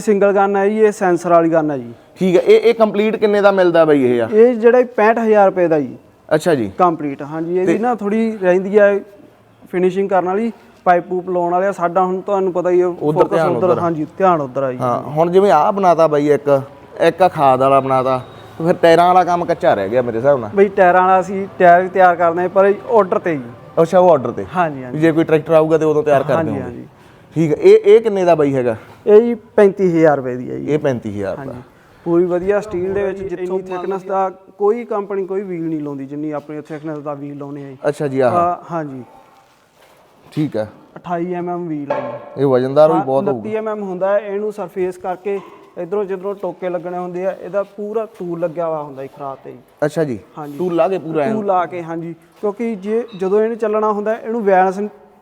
Single gun ਹੈ ਜੀ ਇਹ ਸੈਂਸਰ ਵਾਲੀ ਗਨ ਹੈ ਜੀ। ਠੀਕ ਹੈ ਇਹ ਇਹ ਕੰਪਲੀਟ ਕਿੰਨੇ ਦਾ ਮਿਲਦਾ ਬਈ ਇਹ ਆ? ਇਹ ਜਿਹੜਾ 65000 ਰੁਪਏ ਦਾ ਜੀ। ਅੱਛਾ ਜੀ। ਕੰਪਲੀਟ ਹਾਂਜੀ ਇਹਦੀ ਨਾ ਥੋੜੀ ਰਹਿੰਦੀ ਹੈ ਫਿਨਿਸ਼ਿੰਗ ਕਰਨ ਵਾਲੀ ਪਾਈਪ ਪੂਪ ਲਾਉਣ ਵਾਲੇ ਸਾਡਾ ਹੁਣ ਤੁਹਾਨੂੰ ਪਤਾ ਹੀ ਹੈ ਉੱਧਰ ਧਿਆਨ ਉੱਧਰ ਹਾਂਜੀ ਧਿਆਨ ਉਧਰ ਆ ਜੀ। ਹਾਂ ਹੁਣ ਜਿਵੇਂ ਆਹ ਬਣਾਤਾ ਬਈ ਇੱਕ ਇੱਕ ਆ ਖਾਦ ਵਾਲਾ ਬਣਾਤਾ ਫਿਰ ਟਾਇਰਾਂ ਵਾਲਾ ਕੰਮ ਕੱਚਾ ਰਹਿ ਗਿਆ ਮੇਰੇ ਹਿਸਾਬ ਨਾਲ। ਬਈ ਟਾਇਰਾਂ ਵਾਲਾ ਅਸੀਂ ਟਾਇਰ ਤਿਆਰ ਕਰਦੇ ਪਰ ਆਰਡਰ ਤੇ ਜੀ। ਅੱਛਾ ਉਹ ਆਰਡਰ ਤੇ। ਹਾਂਜੀ ਹਾਂਜੀ। ਜੇ ਕੋਈ ਟਰੈਕਟਰ ਆਊਗਾ ਤੇ ਉਦੋਂ ਤਿਆਰ ਕਰ ਹਾਂਜੀ ਦਿਓਗੇ ਹਾਂਜੀ। ਠੀਕ ਹੈ ਇਹ ਇਹ ਕਿੰਨੇ ਦਾ ਬਈ ਹੈਗਾ? ਇਹ ਜੀ 35000 ਰੁਪਏ ਦੀ ਹੈ ਜੀ। ਇਹ 35000 ਦਾ। ਪੂਰੀ ਵਧੀਆ ਸਟੀਲ ਦੇ ਵਿੱਚ ਜਿੰਨੀ ਥਿਕਨੈਸ ਦਾ ਕੋਈ ਕੰਪਨੀ ਕੋਈ ਵੀਲ ਨਹੀਂ ਲਾਉਂਦੀ ਜਿੰਨੀ ਆਪਣੀ ਥਿਕਨੈਸ ਦਾ ਵੀਲ ਲਾਉਨੇ ਆ ਜੀ। ਅੱਛਾ ਜੀ ਆਹ। ਹਾਂਜੀ। ਠੀਕ ਹੈ। 28 mm ਵੀਲ ਹੈ ਜੀ। ਇਹ ਵਜਨਦਾਰ ਵੀ ਬਹੁਤ ਹੋਊ 29 mm ਹੁੰਦਾ ਹੈ ਇਹਨੂੰ ਸਰਫੇਸ ਕਰਕੇ ਇਧਰੋਂ ਜਿੱਧਰੋਂ ਟੋਕੇ ਲੱਗਣੇ ਹੁੰਦੇ ਆ ਇਹਦਾ ਪੂਰਾ ਟੂਲ ਲੱਗਿਆ ਹੋਇਆ ਹੁੰਦਾ ਹੈ ਖਰਾਬ ਤੇ ਜੀ। ਅੱਛਾ ਜੀ। ਹਾਂਜੀ। ਤੂੰ ਲਾ ਕੇ ਪੂਰਾ ਐਨ- ਟੂਲ ਲਾ ਕੇ ਹਾਂਜੀ। ਕਿਉਂਕਿ ਜੇ ਜਦੋਂ ਇਹਨੇ ਚੱਲਣਾ ਹੁੰਦਾ ਇਹਨੂੰ ਬੈਲੈਂਸ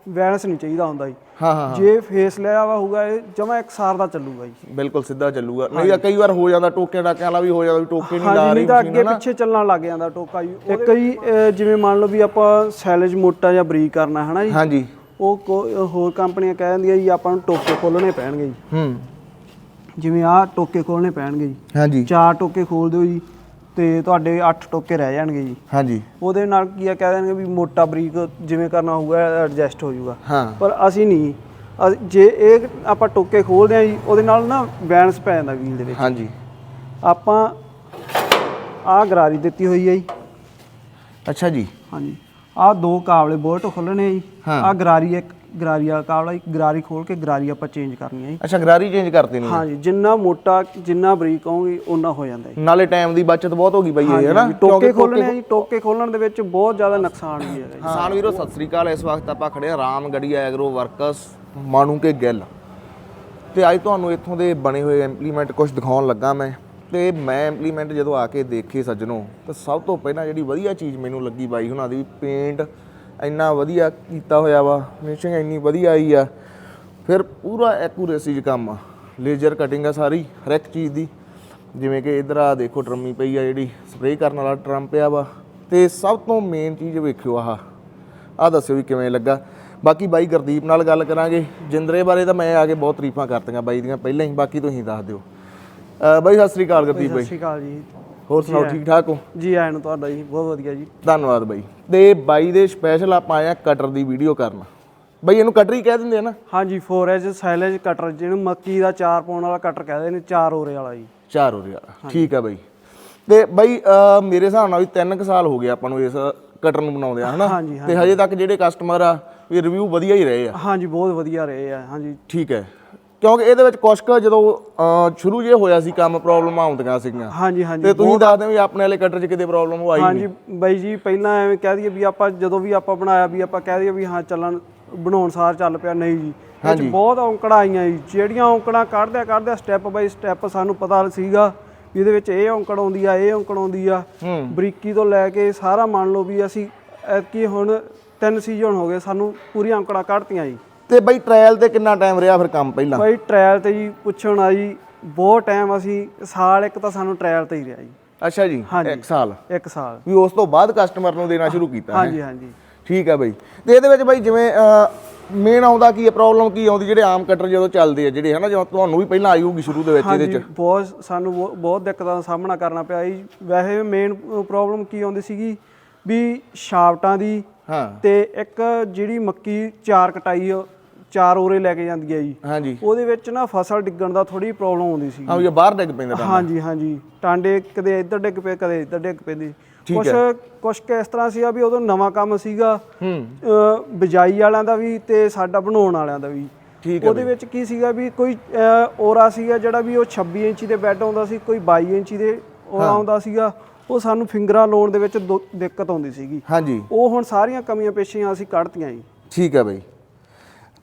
ਬੈਲੈਂਸ ਨਹੀਂ ਚਾਹੀਦਾ ਹੁੰਦਾ ਜੀ। ਹਾਂ ਹਾਂ ਜੇ ਫੇਸ ਲਿਆ ਵਾ ਹੋਊਗਾ ਇਹ ਜਮਾ ਇੱਕਸਾਰ ਦਾ ਚੱਲੂਗਾ ਜੀ। ਬਿਲਕੁਲ ਸਿੱਧਾ ਚੱਲੂਗਾ। ਨਹੀਂ ਤਾਂ ਕਈ ਵਾਰ ਹੋ ਜਾਂਦਾ ਟੋਕੇ ਡਾਕਿਆਂ ਵਾਲਾ ਵੀ ਹੋ ਜਾਂਦਾ ਵੀ ਟੋਕੇ ਨਹੀਂ ਲਾ ਰਹੀ ਤਾਂ ਅੱਗੇ ਪਿੱਛੇ ਚੱਲਣ ਲੱਗ ਜਾਂਦਾ ਟੋਕਾ ਜੀ। ਇੱਕ ਜੀ ਜਿਵੇਂ ਮੰਨ ਲਓ ਵੀ ਆਪਾਂ ਸੈਲੇਜ ਮੋਟਾ ਜਾਂ ਬਰੀਕ ਕਰਨਾ ਹੈ ਨਾ ਜੀ? ਹਾਂਜੀ। ਉਹ ਹੋਰ ਕੰਪਨੀਆਂ ਕਹਿ ਦਿੰਦੀਆਂ ਜੀ ਆਪਾਂ ਨੂੰ ਟੋਕੇ ਖੋਲਣੇ ਪੈਣਗੇ ਜੀ। ਹੂੰ। ਜਿਵੇਂ ਆਹ ਟੋਕੇ ਖੋਲਣੇ ਪੈਣਗੇ ਜੀ। ਹਾਂਜੀ। ਚਾਰ ਟੋਕੇ ਖੋਲ ਦਿਓ ਜੀ। ਤੇ ਤੁਹਾਡੇ 8 ਟੋਕੇ ਰਹਿ ਜਾਣਗੇ ਜੀ। ਹਾਂਜੀ। ਉਹਦੇ ਨਾਲ ਕੀ ਆ ਕਹਿ ਦੇਣਗੇ ਵੀ ਮੋਟਾ ਬਰੀਕ ਜਿਵੇਂ ਕਰਨਾ ਹੋਊਗਾ ਐਡਜਸਟ ਹੋ ਜਾਊਗਾ। ਹਾਂ। ਪਰ ਅਸੀਂ ਨਹੀਂ। ਜੇ ਇਹ ਆਪਾਂ ਟੋਕੇ ਖੋਲਦੇ ਆ ਜੀ ਉਹਦੇ ਨਾਲ ਨਾ ਬੈਲੈਂਸ ਪੈ ਜਾਂਦਾ ਵੀਲ ਦੇ ਵਿੱਚ। ਹਾਂਜੀ। ਆਪਾਂ ਆਹ ਗਰਾਰੀ ਦਿੱਤੀ ਹੋਈ ਹੈ ਜੀ। ਅੱਛਾ ਜੀ। ਹਾਂਜੀ। ਆਹ ਦੋ ਕਾਬਲੇ ਬੋਲਟ ਖੋਲਣੇ ਆ ਜੀ। ਹਾਂ। ਆਹ ਗਰਾਰੀ ਇੱਕ ਗਰਾਰੀ ਵਾਲਾ ਕਾਬਲਾ ਇੱਕ ਗਰਾਰੀ ਖੋਲ ਕੇ ਗਰਾਰੀ ਆਪਾਂ ਚੇਂਜ ਕਰਨੀ ਹੈ ਜੀ। ਅੱਛਾ ਗਰਾਰੀ ਚੇਂਜ ਕਰਤੀ ਨਹੀਂ। ਹਾਂਜੀ ਜਿੰਨਾ ਮੋਟਾ ਜਿੰਨਾ ਬਰੀਕ ਹੋਊਗੀ ਓਨਾ ਹੋ ਜਾਂਦਾ ਜੀ। ਨਾਲੇ ਟਾਈਮ ਦੀ ਬਚਤ ਬਹੁਤ ਹੋ ਗਈ ਬਈ ਇਹ ਹੈ ਨਾ? ਹਾਂਜੀ, ਟੋਕੇ ਖੋਲਣੇ ਆ ਜੀ ਟੋਕੇ ਖੋਲਣ ਦੇ ਵਿੱਚ ਬਹੁਤ ਜ਼ਿਆਦਾ ਨੁਕਸਾਨ ਵੀ ਹੈਗਾ ਜੀ। ਕਿਸਾਨ ਵੀਰੋ ਸਤਿ ਸ੍ਰੀ ਅਕਾਲ। ਇਸ ਵਕਤ ਆਪਾਂ ਖੜੇ ਆ ਰਾਮਗੜੀਆ ਐਗਰੋ ਵਰਕਸ ਮਾਣੂ ਕੇ ਗਿੱਲ। ਤੇ ਅੱਜ ਤੁਹਾਨੂੰ ਇੱਥੋਂ ਦੇ ਬਣੇ ਹੋਏ ਇੰਪਲੀਮੈਂਟ ਕੁਝ ਦਿਖਾਉਣ ਲੱਗਾ ਮੈਂ। ਤੇ ਮੈਂ ਇੰਪਲੀਮੈਂਟ ਜਦੋਂ ਆ ਕੇ ਦੇਖੇ ਸੱਜਣੋ ਤਾਂ ਸਭ ਤੋਂ ਪਹਿਲਾਂ ਜਿਹੜੀ ਵਧੀਆ ਚੀਜ਼ ਮੈਨੂੰ ਲੱਗੀ ਬਾਈ ਉਹਨਾਂ ਦੀ ਪੇਂਟ ਇੰਨਾ ਵਧੀਆ ਕੀਤਾ ਹੋਇਆ ਵਾ ਫਿਨਿਸ਼ਿੰਗ ਇੰਨੀ ਵਧੀਆ ਆਈ ਆ। ਫਿਰ ਪੂਰਾ ਐਕੂਰੇਸੀ 'ਚ ਕੰਮ ਆ। ਲੇਜ਼ਰ ਕਟਿੰਗ ਆ ਸਾਰੀ ਹਰ ਇੱਕ ਚੀਜ਼ ਦੀ। ਜਿਵੇਂ ਕਿ ਇਧਰ ਆ ਦੇਖੋ ਟਰਮੀ ਪਈ ਆ ਜਿਹੜੀ ਸਪਰੇਅ ਕਰਨ ਵਾਲਾ ਟਰਮ ਪਿਆ ਵਾ। ਤੇ ਸਭ ਤੋਂ ਮੇਨ ਚੀਜ਼ ਵੇਖਿਓ ਆਹ। ਆ ਦੱਸਿਓ ਵੀ ਕਿਵੇਂ ਲੱਗਾ। ਬਾਕੀ ਬਾਈ ਗੁਰਦੀਪ ਨਾਲ ਗੱਲ ਕਰਾਂਗੇ। ਜਿੰਦਰੇ ਬਾਰੇ ਤਾਂ ਮੈਂ ਆ ਕੇ ਬਹੁਤ ਤਾਰੀਫਾਂ ਕਰਤੀਆਂ ਬਾਈ ਦੀਆਂ ਪਹਿਲਾਂ ਹੀ ਬਾਕੀ ਤੁਸੀਂ ਦੱਸ ਦਿਓ। ਬਾਈ ਸਤਿ ਸ੍ਰੀ ਅਕਾਲ ਗੁਰਦੀਪ ਸਤਿ ਬਾਈ। ਸ਼੍ਰੀ ਅਕਾਲ ਜੀ। ਹੋਰ ਸੁਣਾਓ ਠੀਕ ਠਾਕ ਹੋ? ਜੀ ਆਇਆਂ ਨੂੰ ਤੁਹਾਡਾ ਜੀ ਬਹੁਤ ਵਧੀਆ ਜੀ। ਧੰਨਵਾਦ ਬਾਈ। ਤੇ ਬਾਈ ਦੇ ਸਪੈਸ਼ਲ ਆਪਾਂ ਆਏ ਆ ਕਟਰ ਦੀ ਵੀਡੀਓ ਕਰਨ। ਬਾਈ ਇਹਨੂੰ ਕਟਰ ਹੀ ਕਹਿ ਦਿੰਦੇ ਆ ਨਾ? ਹਾਂਜੀ 4H ਸਾਈਲੇਜ ਕਟਰ ਜਿਹਨੂੰ ਮੱਕੀ ਦਾ ਚਾਰ ਪਾਉਣ ਵਾਲਾ ਕਟਰ ਕਹਿੰਦੇ ਨੇ ਚਾਰ ਓਰੇ ਵਾਲਾ ਜੀ। ਚਾਰ ਹੋ ਰਿਹਾ ਠੀਕ ਆ ਬਾਈ। ਤੇ ਬਾਈ ਮੇਰੇ ਹਿਸਾਬ ਨਾਲ ਵੀ 3 ਕੁ ਸਾਲ ਹੋ ਗਏ ਆਪਾਂ ਨੂੰ ਇਸ ਕਟਰ ਨੂੰ ਬਣਾਉਂਦੇ ਆ ਹਨਾ? ਤੇ ਹਜੇ ਤੱਕ ਜਿਹੜੇ ਕਸਟਮਰ ਆ ਇਹ ਰਿਵਿਊ ਵਧੀਆ ਹੀ ਰਹੇ ਆ। ਹਾਂਜੀ ਬਹੁਤ ਵਧੀਆ ਰਹੇ ਆ ਹਾਂਜੀ। ਠੀਕ ਹੈ। ਕਿਉਂਕਿ ਇਹਦੇ ਵਿੱਚ ਕੁਛ ਕੁ ਜਦੋਂ ਅਹ, ਸ਼ੁਰੂ ਜੇ ਹੋਇਆ ਸੀ ਕੰਮ ਪ੍ਰੋਬਲਮ ਆਉਂਦੀਆਂ ਸੀਗੀਆਂ। ਹਾਂਜੀ ਹਾਂਜੀ ਤੇ ਤੁਸੀਂ ਦੱਸਦੇ ਵੀ ਆਪਣੇ ਵਾਲੇ ਕਟਰ 'ਚ ਕਿਤੇ ਪ੍ਰੋਬਲਮ ਉਹ ਆਈ ਹਾਂਜੀ ਬਾਈ ਜੀ ਪਹਿਲਾਂ ਐਵੇਂ ਕਹਿ ਦਈਏ ਵੀ ਆਪਾਂ ਜਦੋਂ ਵੀ ਆਪਾਂ ਬਣਾਇਆ ਵੀ ਆਪਾਂ ਕਹਿ ਦਈਏ ਵੀ ਹਾਂ ਚੱਲਣ ਬਣਾਉਣ ਸਾਰ ਚੱਲ ਪਿਆ ਨਹੀਂ ਜੀ। ਇਹ 'ਚ ਬਹੁਤ ਔਂਕੜਾਂ ਆਈਆਂ ਜੀ। ਜਿਹੜੀਆਂ ਔਂਕੜਾਂ ਕੱਢਦਿਆਂ ਕੱਢਦਿਆਂ ਸਟੈਪ ਬਾਈ ਸਟੈਪ ਸਾਨੂੰ ਪਤਾ ਸੀਗਾ ਵੀ ਇਹਦੇ ਵਿੱਚ ਇਹ ਔਂਕੜ ਆਉਂਦੀ ਆ ਇਹ ਔਂਕੜ ਆਉਂਦੀ ਆ। ਹੂੰ। ਬਰੀਕੀ ਤੋਂ ਲੈ ਕੇ ਸਾਰਾ ਮੰਨ ਲਓ ਵੀ ਅਸੀਂ ਐਤਕੀ ਹੁਣ ਤਿੰਨ ਸੀਜ਼ਨ ਹੋ ਗਏ ਸਾਨੂੰ ਪੂਰੀਆਂ ਔਂਕੜਾਂ ਕੱਢਤੀਆਂ ਜੀ। ਤੇ ਬਾਈ ਟ੍ਰਾਇਲ ਤੇ ਕਿੰਨਾ ਟਾਈਮ ਰਿਹਾ ਫਿਰ ਕੰਮ ਪਹਿਲਾਂ? ਬਾਈ ਟ੍ਰਾਇਲ ਤੇ ਜੀ ਪੁੱਛਣ ਆ ਜੀ ਬਹੁਤ ਟਾਈਮ ਅਸੀਂ ਸਾਲ ਇੱਕ ਤਾਂ ਸਾਨੂੰ ਟ੍ਰਾਇਲ ਤੇ ਹੀ ਰਿਹਾ ਜੀ। ਅੱਛਾ ਜੀ ਹਾਂਜੀ। ਇੱਕ ਸਾਲ? ਇੱਕ ਸਾਲ। ਵੀ ਉਸ ਤੋਂ ਬਾਅਦ ਕਸਟਮਰ ਨੂੰ ਦੇਣਾ ਸ਼ੁਰੂ ਕੀਤਾ ਹਾਂਜੀ ਹਾਂਜੀ। ਠੀਕ ਹੈ ਬਾਈ। ਤੇ ਇਹਦੇ ਵਿੱਚ ਬਾਈ ਜਿਵੇਂ ਮੇਨ ਆਉਂਦਾ ਕੀ ਹੈ ਪ੍ਰੋਬਲਮ ਕੀ ਆਉਂਦੀ? ਜਿਹੜੇ ਆਮ ਕਟਰ ਜਦੋਂ ਚੱਲਦੇ ਆ ਜਿਹੜੇ ਹਨਾ ਜਦੋਂ ਤੁਹਾਨੂੰ ਵੀ ਪਹਿਲਾਂ ਆਈ ਹੋਊਗੀ ਸ਼ੁਰੂ ਦੇ ਵਿੱਚ ਇਹਦੇ ਹਾਂਜੀ ਚ। ਬਹੁਤ ਸਾਨੂੰ ਬਹੁ- ਬਹੁਤ ਦਿੱਕਤਾਂ ਦਾ ਸਾਹਮਣਾ ਕਰਨਾ ਪਿਆ ਜੀ। ਵੈਸੇ ਮੇਨ ਪ੍ਰੋਬਲਮ ਕੀ ਆਉਂਦੀ ਸੀਗੀ? ਵੀ ਸ਼ਾਫਟਾਂ ਦੀ ਹਾਂ। ਤੇ ਇੱਕ ਜਿਹੜੀ ਮੱਕੀ ਚਾਰ ਕਟਾਈ ਉਹ ਚਾਰ ਓਰੇ ਲੈ ਕੇ ਜਾਂਦੀ ਹੈ ਜੀ। ਹਾਂਜੀ। ਉਹਦੇ ਵਿੱਚ ਨਾ ਫਸਲ ਡਿੱਗਣ ਦਾ ਥੋੜੀ ਪ੍ਰੋਬਲਮ ਆਉਂਦੀ ਸੀ। ਵੀ ਇਹ ਬਾਹਰ ਡਿੱਗ ਪੈਂਦਾ ਹਾਂਜੀ ਹਾਂਜੀ। ਟਾਂਡੇ ਕਦੇ ਇੱਧਰ ਡਿੱਗ ਪਏ ਕਦੇ ਇੱਧਰ ਡਿੱਗ ਪੈਂਦੇ। ਕੁਛ ਕੁਛ ਕੁ ਇਸ ਤਰ੍ਹਾਂ ਸੀਗਾ ਵੀ ਉਦੋਂ ਨਵਾਂ ਕੰਮ ਸੀਗਾ। ਹੂੰ। ਬਿਜਾਈ ਵਾਲਿਆਂ ਦਾ ਵੀ ਤੇ ਸਾਡਾ ਬਣਾਉਣ ਵਾਲਿਆਂ ਦਾ ਵੀ। ਠੀਕ ਹੈ ਉਹਦੇ ਵਿੱਚ ਕੀ ਸੀਗਾ ਵੀ ਕੋਈ ਔਰਾ ਸੀਗਾ ਜਿਹੜਾ ਵੀ ਉਹ 26 ਇੰਚੀ ਦੇ ਬੈੱਡ ਆਉਂਦਾ ਸੀ ਕੋਈ 22 ਇੰਚੀ ਦੇ ਔਰਾ ਆਉਂਦਾ ਸੀਗਾ। ਉਹ ਸਾਨੂੰ ਫਿੰਗਰਾਂ ਲਾਉਣ ਦੇ ਵਿੱਚ ਦੋ- ਦਿੱਕਤ ਆਉਂਦੀ ਸੀਗੀ। ਹਾਂਜੀ। ਉਹ ਹੁਣ ਸਾਰੀਆਂ ਕਮੀਆਂ ਪੇਸ਼ੀਆਂ ਅਸੀਂ ਕੱਢਤੀਆਂ ਜੀ। ਠੀਕ ਹੈ ਬਈ।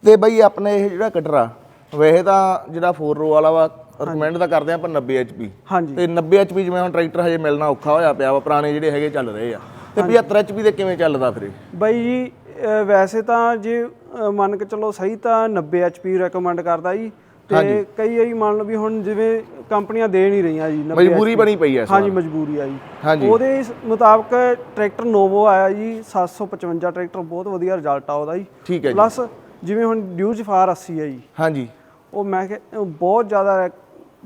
ਤੇ ਬਈ ਆਪਣੇ ਇਹ ਜਿਹੜਾ ਕਟਰਾ ਵੈਸੇ ਤਾਂ ਜਿਹੜਾ 4 ਰੋ ਵਾਲਾ ਵਾ ਰਿਕਮੈਂਡ ਤਾਂ ਕਰਦੇ ਆਪਾਂ ਪਰ 90 HP ਹਾਂਜੀ। ਤੇ 90 ਪੀ ਜਿਵੇਂ ਹੁਣ ਟਰੈਕਟਰ ਹਜੇ ਮਿਲਣਾ ਔਖਾ ਹੋਇਆ ਪਿਆ ਵਾ ਪੁਰਾਣੇ ਜਿਹੜੇ ਹੈਗੇ ਚੱਲ ਰਹੇ ਆ। ਤੇ ਐਚ ਪੀ ਦੇ ਕਿਵੇਂ ਚੱਲਦਾ ਫਿਰ ਇਹ? ਬਈ ਜੀ ਵੈਸੇ ਤਾਂ ਜੇ ਮੰਨ ਕੇ ਚੱਲੋ ਸਹੀ ਤਾਂ 90 ਪੀ ਰਿਕਮੈਂਡ ਕਰਦਾ ਜੀ। ਤੇ ਕਈ ਵਾਰੀ ਮੰਨ ਲਓ ਵੀ ਹੁਣ ਜਿਵੇਂ ਕੰਪਨੀਆਂ ਦੇ ਨਹੀਂ ਰਹੀਆਂ ਜੀ 90 ਮਜਬੂਰੀ ਬਣੀ ਪਈ ਐ ਹਾਂਜੀ ਮਜਬੂਰੀ ਆ ਜੀ। ਉਹਦੇ ਮੁਤਾਬਕ ਟਰੈਕਟਰ ਨੋਵੋ ਆਇਆ ਜੀ 755 ਟਰੈਕਟਰ ਬਹੁਤ ਵਧੀਆ ਰਿਜ਼ਲਟ ਆ ਉਹਦਾ ਜੀ। ਠੀਕ ਹੈ ਜੀ। ਪਲੱਸ ਜਿਵੇਂ ਹੁਣ ਡਿਊਜ ਫਾਰ 80 ਹੈ ਜੀ। ਹਾਂਜੀ। ਉਹ ਮੈਂ ਕਿ ਬਹੁਤ ਜ਼ਿਆਦਾ